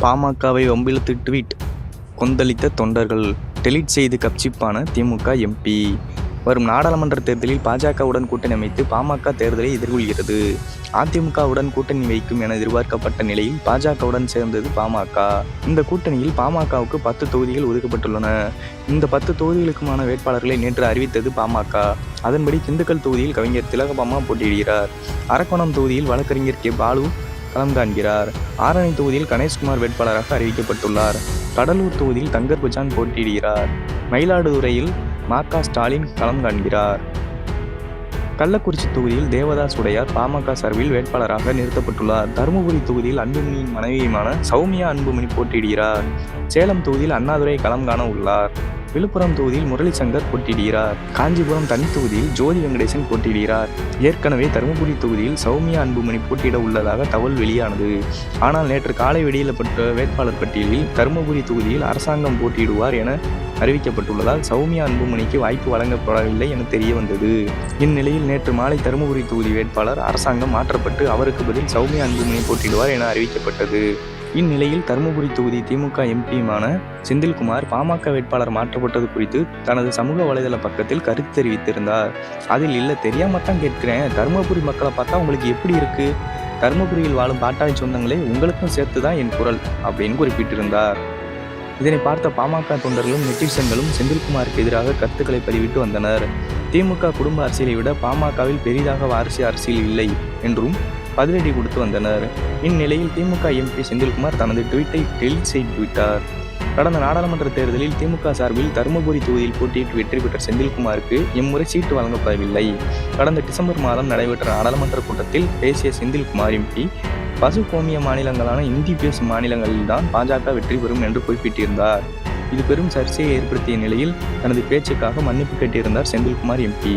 பாமகவை வம்பிழுத்து tweet கொந்தளித்த தொண்டர்கள். Delete செய்து கப்சிப்பான திமுக MP. வரும் நாடாளுமன்ற தேர்தலில் பாஜகவுடன் கூட்டணி அமைத்து பாமக தேர்தலை எதிர்கொள்கிறது. அதிமுகவுடன் கூட்டணி வைக்கும் என எதிர்பார்க்கப்பட்ட நிலையில் பாஜகவுடன் சேர்ந்தது பாமக. இந்த கூட்டணியில் பாமகவுக்கு பத்து தொகுதிகள் ஒதுக்கப்பட்டுள்ளன. இந்த பத்து தொகுதிகளுக்குமான வேட்பாளர்களை நேற்று அறிவித்தது பாமக. அதன்படி திண்டுக்கல் தொகுதியில் கவிஞர் திலகபாமா போட்டியிடுகிறார். அரக்கோணம் தொகுதியில் வழக்கறிஞர் கே. பாலு களம் காண்கிறார் ஆரணி தொகுதியில் கணேஷ்குமார் வேட்பாளராக அறிவிக்கப்பட்டுள்ளார். கடலூர் தொகுதியில் தங்கர் பச்சான் போட்டியிடுகிறார். மயிலாடுதுறையில் மா ஸ்டாலின் களம் காண்கிறார் கள்ளக்குறிச்சி தொகுதியில் தேவதாஸ் உடையார் பாமக சார்பில் வேட்பாளராக நிறுத்தப்பட்டுள்ளார். தருமபுரி தொகுதியில் அன்புமணியின் மனைவியுமான சௌமியா அன்புமணி போட்டியிடுகிறார். சேலம் தொகுதியில் அண்ணாதுரை களம் காண உள்ளார். விழுப்புரம் தொகுதியில் முரளி சங்கர் போட்டியிடுகிறார். காஞ்சிபுரம் தனி தொகுதியில் ஜோதி வெங்கடேசன் போட்டியிடுகிறார். ஏற்கனவே தருமபுரி தொகுதியில் சௌமியா அன்புமணி போட்டியிட உள்ளதாக தகவல் வெளியானது. ஆனால் நேற்று காலை வெளியிடப்பட்ட வேட்பாளர் பட்டியலில் தருமபுரி தொகுதியில் அரசாங்கம் போட்டியிடுவார் என அறிவிக்கப்பட்டுள்ளதால் சௌமியா அன்புமணிக்கு வாய்ப்பு வழங்கப்படவில்லை என தெரிய வந்தது. இந்நிலையில் நேற்று மாலை தருமபுரி தொகுதி வேட்பாளர் அரசாங்கம் மாற்றப்பட்டு அவருக்கு பதில் சௌமியா அன்புமணி போட்டியிடுவார் என அறிவிக்கப்பட்டது. இந்நிலையில் தருமபுரி தொகுதி திமுக எம்பியுமான செந்தில்குமார் பாமக வேட்பாளர் மாற்றப்பட்டது குறித்து தனது சமூக வலைதள பக்கத்தில் கருத்து தெரிவித்திருந்தார். அதில் இல்லை தெரியாம தான் கேட்கிறேன். தருமபுரி மக்களை பார்த்தா உங்களுக்கு எப்படி இருக்கு? தருமபுரியில் வாழும் பாட்டாளி சொந்தங்களே உங்களுக்கும் சேர்த்து தான் என் குரல் அப்படின்னு குறிப்பிட்டிருந்தார். இதனை பார்த்த பாமக தொண்டர்களும் நெட்டிசன்களும் செந்தில்குமாருக்கு எதிராக கருத்துக்களை பதிவிட்டு வந்தனர். திமுக குடும்ப அரசியலை விட பாமகவில் பெரிதாக வாரிசு அரசியல் இல்லை என்றும் பதிலடி கொடுத்து வந்தனர். இந்நிலையில் திமுக எம்பி செந்தில்குமார் தனது ட்வீட்டை டெலிட் செய்து விட்டார். கடந்த நாடாளுமன்ற தேர்தலில் திமுக சார்பில் தருமபுரி தொகுதியில் போட்டியிட்டு வெற்றி பெற்ற செந்தில்குமாருக்கு இம்முறை சீட்டு வழங்கப்படவில்லை. கடந்த டிசம்பர் மாதம் நடைபெற்ற நாடாளுமன்ற கூட்டத்தில் பேசிய செந்தில்குமார் எம்பி பசு கோமிய மாநிலங்களான இந்தி பேசும் மாநிலங்களில்தான் பாஜக வெற்றி பெறும் என்று குறிப்பிட்டிருந்தார். இது பெரும் சர்ச்சையை ஏற்படுத்திய நிலையில் தனது பேச்சுக்காக மன்னிப்பு கேட்டிருந்தார் செந்தில்குமார் எம்பி